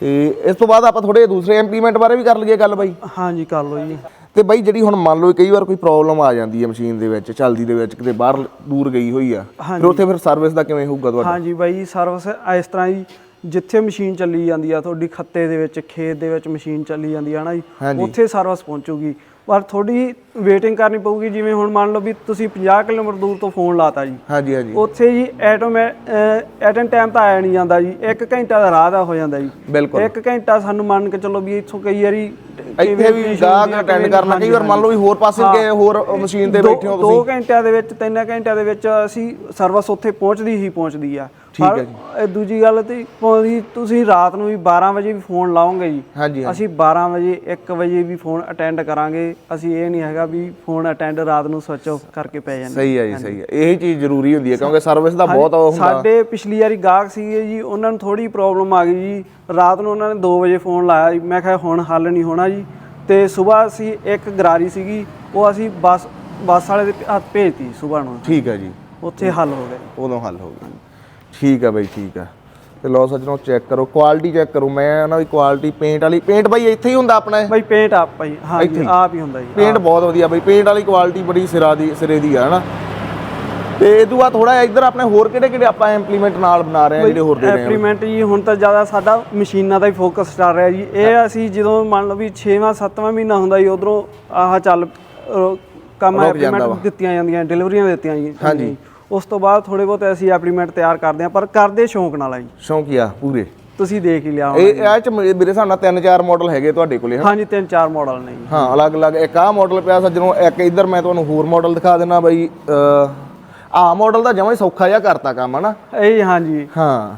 ਤੇ ਇਸ ਤੋਂ ਬਾਅਦ ਆਪਾਂ ਥੋੜੇ ਦੂਸਰੇ ਇੰਪਲੀਮੈਂਟ ਬਾਰੇ ਵੀ ਕਰ ਲਈਏ ਗੱਲ ਬਾਈ। ਹਾਂਜੀ ਕਰ ਲਓ ਜੀ। ਤੇ ਬਾਈ ਜਿਹੜੀ ਹੁਣ ਮੰਨ ਲਓ ਕਈ ਵਾਰ ਕੋਈ ਪ੍ਰੋਬਲਮ ਆ ਜਾਂਦੀ ਹੈ ਮਸ਼ੀਨ ਦੇ ਵਿੱਚ ਚਲਦੀ ਦੇ ਵਿੱਚ ਕਿਤੇ ਬਾਹਰ ਦੂਰ ਗਈ ਹੋਈ ਆ ਫਿਰ ਉੱਥੇ ਫਿਰ ਸਰਵਿਸ ਦਾ ਕਿਵੇਂ ਹੋਊਗਾ ਤੁਹਾਡਾ? ਹਾਂਜੀ ਬਾਈ ਸਰਵਿਸ ਇਸ ਤਰ੍ਹਾਂ ਜੀ ਜਿੱਥੇ ਮਸ਼ੀਨ ਚੱਲੀ ਜਾਂਦੀ ਆ ਤੁਹਾਡੀ ਖੱਤੇ ਦੇ ਵਿੱਚ ਖੇਤ ਦੇ ਵਿੱਚ ਮਸ਼ੀਨ ਚੱਲੀ ਜਾਂਦੀ ਆ ਨਾ ਜੀ। ਉੱਥੇ ਸਰਵਿਸ ਪਹੁੰਚੂਗੀ। ਪਰ ਥੋੜੀ ਵੇਟਿੰਗ ਕਰਨੀ ਪਊਗੀ ਜਿਵੇਂ ਹੁਣ ਮੰਨ ਲਓ ਵੀ ਤੁਸੀਂ 50 ਕਿਲੋਮੀਟਰ ਦੂਰ ਤੋਂ ਫੋਨ ਲਾਤਾ ਜੀ। ਹਾਂਜੀ ਹਾਂਜੀ। ਉੱਥੇ ਜੀ ਐਟੋਮੈ ਐਟਨ ਟਾਈਮ ਤਾਂ ਆਇਆ ਨਹੀਂ ਜਾਂਦਾ ਜੀ 1 ਘੰਟਾ ਦਾ ਰਾਹ ਦਾ ਹੋ ਜਾਂਦਾ ਜੀ। ਬਿਲਕੁਲ। 1 ਘੰਟਾ ਸਾਨੂੰ ਮੰਨ ਕੇ ਚੱਲੋ ਵੀ ਇੱਥੋਂ ਕਈ ਵਾਰੀ ਇੱਥੇ ਵੀ ਗਾਹਕ ਅਟੈਂਡ ਕਰਨਾ ਕਈ ਵਾਰ ਮੰਨ ਲਓ ਵੀ ਹੋਰ ਪਾਸੇ ਗਏ ਹੋਰ ਮਸ਼ੀਨ ਤੇ ਬੈਠੇ ਹੋ ਤੁਸੀਂ। 2 ਘੰਟਿਆਂ ਦੇ ਵਿੱਚ 3 ਘੰਟਿਆਂ ਦੇ ਵਿੱਚ ਅਸੀਂ ਸਰਵਿਸ ਉੱਥੇ ਪਹੁੰਚਦੀ ਹੀ ਪਹੁੰਚਦੀ ਆ। ਠੀਕ ਪਰ ਹੈ ਜੀ। ਦੂਜੀ ਗੱਲ ਤੇ ਤੁਸੀਂ ਰਾਤ ਨੂੰ ਵੀ 12 ਵਜੇ ਵੀ ਫੋਨ ਲਾਓਗੇ ਜੀ। ਅਸੀਂ 12 ਵਜੇ 1 ਵਜੇ ਵੀ ਫੋਨ ਅਟੈਂਡ ਕਰਾਂਗੇ। ਅਸੀਂ ਇਹ ਨਹੀਂ ਹੈਗਾ ਵੀ ਫੋਨ ਅਟੈਂਡ ਰਾਤ ਨੂੰ ਸਵਿਚ ਆਫ ਕਰਕੇ ਪੈ ਜਾਂਦੇ ਸਹੀ ਹੈ ਜੀ ਸਹੀ ਹੈ। ਇਹੀ ਚੀਜ਼ ਜ਼ਰੂਰੀ ਹੁੰਦੀ ਹੈ ਕਿਉਂਕਿ ਸਰਵਿਸ ਦਾ ਬਹੁਤ ਉਹ ਹੁੰਦਾ। ਸਾਡੇ ਪਿਛਲੀ ਵਾਰੀ ਗਾਹਕ ਸੀਗੇ ਜੀ ਉਹਨਾਂ ਨੂੰ ਥੋੜੀ ਪ੍ਰੋਬਲਮ ਆ ਗਈ ਜੀ। ਰਾਤ ਨੂੰ ਉਹਨਾਂ ਨੇ 2 ਵਜੇ ਫੋਨ ਲਾਇਆ ਜੀ। ਮੈਂ ਕਿਹਾ ਹੁਣ ਹੱਲ ਨਹੀਂ ਹੋਣਾ ਜੀ। ਤੇ ਸਵੇਰ ਅਸੀਂ ਇੱਕ ਗਰਾਰੀ ਸੀਗੀ ਉਹ ਅਸੀਂ ਬੱਸ ਬੱਸ ਵਾਲੇ ਦੇ ਹੱਥ ਭੇਜਤੀ ਸਵੇਰ ਨੂੰ। ਠੀਕ ਹੈ ਜੀ। ਉੱਥੇ ਹੱਲ ਹੋ ਗਿਆ। ਉਦੋਂ ਹੱਲ ਹੋ ਗਿਆ। ਠੀਕ ਹੈ ਬਾਈ ਠੀਕ ਹੈ। ਤੇ ਲਓ ਸੱਜਣੋ ਚੈੱਕ ਕਰੋ। ਕੁਆਲਿਟੀ ਚੈੱਕ ਕਰੋ। ਮੈਂ ਨਾ ਵੀ ਕੁਆਲਿਟੀ ਪੇਂਟ ਵਾਲੀ ਪੇਂਟ ਬਾਈ ਇੱਥੇ ਹੀ ਹੁੰਦਾ ਆਪਣਾ? ਬਾਈ ਪੇਂਟ ਆਪ ਭਾਈ ਹਾਂ ਇੱਥੇ ਜੀ? ਆਪ ਹੀ ਹੁੰਦਾ ਜੀ ਪੇਂਟ ਬਹੁਤ ਵਧੀਆ ਬਾਈ। ਪੇਂਟ ਵਾਲੀ ਕੁਆਲਿਟੀ ਬੜੀ ਸਿਰਾ ਦੀ ਸਿਰੇ ਦੀ ਆ ਹਨਾ? ਤੇ ਇਹ ਤੋਂ ਬਾਅਦ ਥੋੜਾ ਇੱਧਰ ਆਪਣੇ ਹੋਰ ਕਿਹੜੇ ਕਿਹੜੇ ਆਪਾਂ ਇੰਪਲੀਮੈਂਟ ਨਾਲ ਬਣਾ ਰਹੇ ਆ ਜਿਹੜੇ ਹੋਰ ਦੇ ਰਹੇ ਆ ਐਪਲੀਮੈਂਟ ਜੀ ਹੁਣ ਤਾਂ ਜ਼ਿਆਦਾ ਸਾਡਾ ਮਸ਼ੀਨਾਂ ਦਾ ਹੀ ਫੋਕਸ ਚੱਲ ਰਿਹਾ ਜੀ। ਇਹ ਅਸੀਂ ਜਦੋਂ ਮੰਨ ਲਓ ਵੀ 6ਵਾਂ 7ਵਾਂ ਮਹੀਨਾ ਹੁੰਦਾ ਜੀ ਉਧਰੋਂ ਆਹ ਚੱਲ ਕੰਮ। ਐਪਲੀਮੈਂਟ ਦਿੱਤੀਆਂ ਜਾਂਦੀਆਂ ਡਿਲੀਵਰੀਆਂ ਦਿੱਤੀਆਂ ਜੀ। ਹਾਂਜੀ। ਉਸ ਤੋਂ ਬਾਅਦ ਥੋੜੇ ਬਹੁਤ ਅਸੀਂ ਐਪਲੀਮੈਂਟ ਤਿਆਰ ਕਰਦੇ ਹਾਂ ਪਰ ਕਰਦੇ ਸ਼ੌਂਕ ਨਾਲ ਆ ਜੀ। ਸ਼ੌਂਕੀਆ ਪੂਰੇ। ਤੁਸੀਂ ਦੇਖ ਹੀ ਲਿਆ ਹੋਣਾ ਇਹ ਇਹ ਚ ਮੇਰੇ ਮੇਰੇ ਹਿਸਾਬ ਨਾਲ ਤਿੰਨ ਚਾਰ ਮਾਡਲ ਹੈਗੇ ਤੁਹਾਡੇ ਕੋਲੇ? ਹਾਂਜੀ ਤਿੰਨ ਚਾਰ ਮਾਡਲ ਨੇ ਜੀ। ਹਾਂ ਅਲੱਗ-ਅਲੱਗ ਇੱਕ ਆਹ ਮਾਡਲ ਪਿਆ ਸੱਜਣੋ ਇੱਕ ਇੱਧਰ ਮੈਂ ਤੁਹਾਨੂੰ ਹੋਰ ਮਾਡਲ ਦਿਖਾ ਦਿੰਦਾ ਬਾਈ ਆਹ ਮਾਡਲ ਦਾ ਜਮਾਂ ਹੀ ਸੌਖਾ ਜਿਹਾ ਕਰਤਾ ਕੰਮ ਹਨਾ? ਇਹ ਹਾਂਜੀ। ਹਾਂ।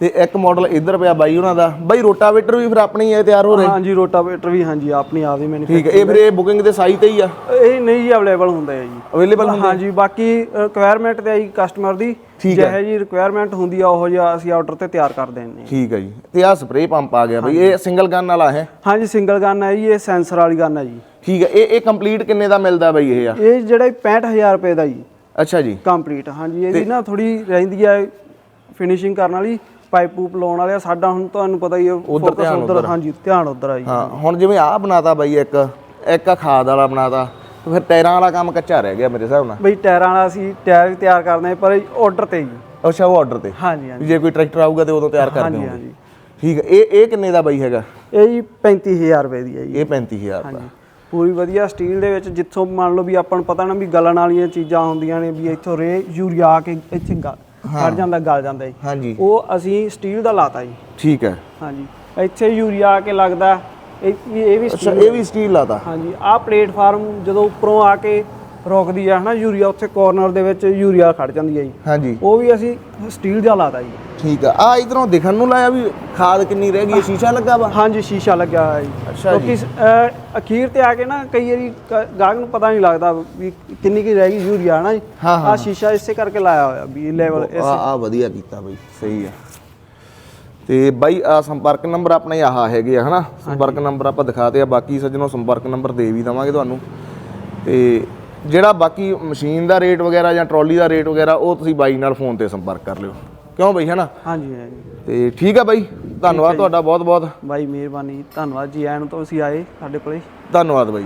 ਤੇ ਇੱਕ ਮਾਡਲ ਇੱਧਰ ਪਿਆ ਬਾਈ ਉਹਨਾਂ ਦਾ। ਬਾਈ ਰੋਟਾਵੇਟਰ ਵੀ ਫਿਰ ਆਪਣੀ ਇਹ ਤਿਆਰ ਹੋ ਰਹੇ? ਹਾਂਜੀ ਰੋਟਾਵੇਟਰ ਵੀ ਹਾਂਜੀ ਆਪਣੀ ਆਪ ਦੀ ਮੈਨੂਫੈਕਚਰ ਠੀਕ ਹੈ ਇਹ ਫਿਰ ਇਹ ਬੁਕਿੰਗ ਦੇ ਸਾਈ ਤੇ ਹੀ ਆ? ਇਹ ਨਹੀਂ ਜੀ ਅਵੇਲੇਬਲ ਹੁੰਦਾ ਹੈ ਜੀ। ਅਵੇਲੇਬਲ ਹਾਂਜੀ ਬਾਕੀ ਰਿਕੁਆਇਰਮੈਂਟ ਤੇ ਆਈ ਕਸਟਮਰ ਦੀ। ਹੈ। ਜਿਹੇ ਜੀ ਰਿਕੁਆਇਰਮੈਂਟ ਹੁੰਦੀ ਆ ਉਹ ਜਿਹਾ ਅਸੀਂ ਆਰਡਰ ਤੇ ਤਿਆਰ ਕਰ ਦਿੰਦੇ ਹਾਂ। ਠੀਕ ਹੈ ਜੀ। ਤੇ ਆਹ ਸਪਰੇਅ ਪੰਪ ਆ ਗਿਆ ਬਈ ਇਹ ਸਿੰਗਲ ਗਨ ਵਾਲਾ ਹੈ? ਹਾਂਜੀ ਸਿੰਗਲ ਗਨ ਹੈ ਜੀ ਇਹ ਸੈਂਸਰ ਵਾਲੀ ਗਨ ਹੈ ਜੀ। ਠੀਕ ਹੈ ਇਹ ਇਹ ਕੰਪਲੀਟ ਕਿੰਨੇ ਦਾ ਮਿਲਦਾ ਬਈ ਇਹ ਆ? ਇਹ ਜਿਹੜਾ 65000 ਰੁਪਏ ਦਾ ਜੀ। ਅੱਛਾ ਜੀ। ਕੰਪਲੀਟ ਹਾਂਜੀ ਇਹਦੀ ਨਾ ਥੋੜੀ ਰਹਿੰਦੀ ਹੈ ਫਿਨਿਸ਼ਿੰਗ ਕਰਨ ਵਾਲੀ। ਪਾਈਪ ਪੂਪ ਲਾਉਣ ਵਾਲੇ ਸਾਡਾ ਹੁਣ ਤੁਹਾਨੂੰ ਪਤਾ ਹੀ ਹੈ ਉੱਧਰ focus ਧਿਆਨ ਉੱਧਰ ਹਾਂਜੀ ਧਿਆਨ ਉਧਰ ਆ ਜੀ। ਹਾਂ ਹੁਣ ਜਿਵੇਂ ਆਹ ਬਣਾਤਾ ਬਾਈ ਇੱਕ ਇੱਕ ਆਹ ਖਾਦ ਵਾਲਾ ਬਣਾਤਾ ਤੇ ਫਿਰ ਟਾਇਰਾਂ ਵਾਲਾ ਕੰਮ ਕੱਚਾ ਰਹਿ ਗਿਆ ਮੇਰੇ ਹਿਸਾਬ ਨਾਲ। ਬਈ ਟਾਇਰਾਂ ਵਾਲਾ ਅਸੀਂ ਟਾਇਰ ਵੀ ਤਿਆਰ ਕਰਦੇ ਹਾਂ ਪਰ ਆਰਡਰ ਤੇ ਜੀ। ਅੱਛਾ ਉਹ ਆਰਡਰ ਤੇ। ਹਾਂਜੀ ਹਾਂਜੀ। ਵੀ ਜੇ ਕੋਈ ਟਰੈਕਟਰ ਆਊਗਾ ਤੇ ਉਦੋਂ ਤਿਆਰ ਕਰ ਹਾਂਜੀ ਦਿਓਗੇ ਹਾਂਜੀ। ਠੀਕ ਹੈ ਇਹ ਇਹ ਕਿੰਨੇ ਦਾ ਬਾਈ ਹੈਗਾ? ਇਹ ਜੀ 35000 ਰੁਪਏ ਦੀ ਹੈ ਜੀ। ਇਹ 35000 ਦਾ ਹਾਂਜੀ। ਪੂਰੀ ਵਧੀਆ ਸਟੀਲ ਦੇ ਵਿੱਚ ਜਿੱਥੋਂ ਮੰਨ ਲਓ ਵੀ ਆਪਾਂ ਨੂੰ ਪਤਾ ਨਾ ਵੀ ਗਲਣ ਵਾਲੀਆਂ ਚੀਜ਼ਾਂ ਹੁੰਦੀਆਂ ਨੇ ਵੀ ਇੱਥੋਂ ਰੇ ਯੂਰੀਆ ਆ ਕੇ ਇੱਥੇ ਗਲ ਖੜ ਜਾਂਦਾ ਗਲ ਜਾਂਦਾ ਜੀ। ਹਾਂਜੀ। ਉਹ ਅਸੀਂ ਸਟੀਲ ਦਾ ਲਾਤਾ ਜੀ। ਠੀਕ ਹੈ। ਹਾਂਜੀ। ਇੱਥੇ ਯੂਰੀਆ ਆ ਕੇ ਲੱਗਦਾ ਇਹ ਵੀ- ਇਹ ਵੀ ਅੱਛਾ ਇਹ ਵੀ ਸਟੀਲ ਲਾਤਾ। ਹਾਂਜੀ। ਆਹ ਪਲੇਟਫਾਰਮ ਜਦੋਂ ਉੱਪਰੋਂ ਆ ਕੇ ਰੁਕਦੀ ਆ ਹਨਾ ਯੂਰੀਆ ਉੱਥੇ ਕਾਰਨਰ ਦੇ ਵਿੱਚ ਯੂਰੀਆ ਖੜ ਜਾਂਦੀ ਹੈ ਜੀ। ਹਾਂਜੀ। ਉਹ ਵੀ ਅਸੀਂ ਸਟੀਲ ਦਾ ਲਾਤਾ ਜੀ। ਠੀਕ ਆ। ਆ ਇਧਰੋਂ ਦਿਖਣ ਨੂੰ ਲਾਇਆ ਵੀ ਖਾਦ ਕਿੰਨੀ ਰਹਿ ਗਈ ਹੈ ਸ਼ੀਸ਼ਾ ਲੱਗਾ ਵਾ? ਹਾਂਜੀ ਸ਼ੀਸ਼ਾ ਲੱਗਿਆ ਹੋਇਆ ਜੀ। ਅੱਛਾ ਜੀ। ਕਿਉਂਕਿ ਅਹ, ਅਖੀਰ ਤੇ ਆ ਕੇ ਨਾ ਕਈ ਵਾਰੀ ਕ- ਗਾਹਕ ਨੂੰ ਪਤਾ ਨਹੀਂ ਲੱਗਦਾ ਵੀ ਕਿੰਨੀ ਕੀ ਰਹਿ ਗਈ ਯੂਰੀਆ ਨਾ ਜੀ। ਹਾਂ, ਹਾਂ, ਆਹ ਸ਼ੀਸ਼ਾ ਇਸੇ ਕਰਕੇ ਲਾਇਆ ਹੋਇਆ ਵੀ ਲੈਵਲ ਆ ਆ ਵਧੀਆ ਕੀਤਾ ਬਈ ਸਹੀ ਆ। ਤੇ ਬਾਈ ਆ ਸੰਪਰਕ ਨੰਬਰ ਆਪਣੇ ਆਹ ਹੈਗੇ ਆ ਹਨਾ? ਸੰਪਰਕ ਨੰਬਰ ਆਪਾਂ ਦਿਖਾਤੇ ਆ ਬਾਕੀ ਸੱਜਣੋ ਸੰਪਰਕ ਨੰਬਰ ਦੇ ਵੀ ਦਵਾਂਗੇ ਤੁਹਾਨੂੰ। ਤੇ ਜਿਹੜਾ ਬਾਕੀ ਮਸ਼ੀਨ ਦਾ ਰੇਟ ਵਗੈਰਾ ਜਾਂ ਟਰਾਲੀ ਦਾ ਰੇਟ ਵਗੈਰਾ ਉਹ ਤੁਸੀਂ ਬਾਈ ਨਾਲ ਫੋਨ ਤੇ ਸੰਪਰਕ ਕਰ ਲਿਓ। ਕਿਉਂ ਬਈ ਹਨਾ? ਹਾਂਜੀ ਹਾਂਜੀ। ਤੇ ਠੀਕ ਆ ਬਾਈ? ਧੰਨਵਾਦ ਤੁਹਾਡਾ ਬਹੁਤ ਬਹੁਤ ਬਾਈ ਮਿਹਰਬਾਨੀ। ਧੰਨਵਾਦ ਜੀ ਆਇਆਂ ਨੂੰ ਤੁਸੀਂ ਆਏ ਸਾਡੇ ਕੋਲੇ। ਧੰਨਵਾਦ ਬਾਈ।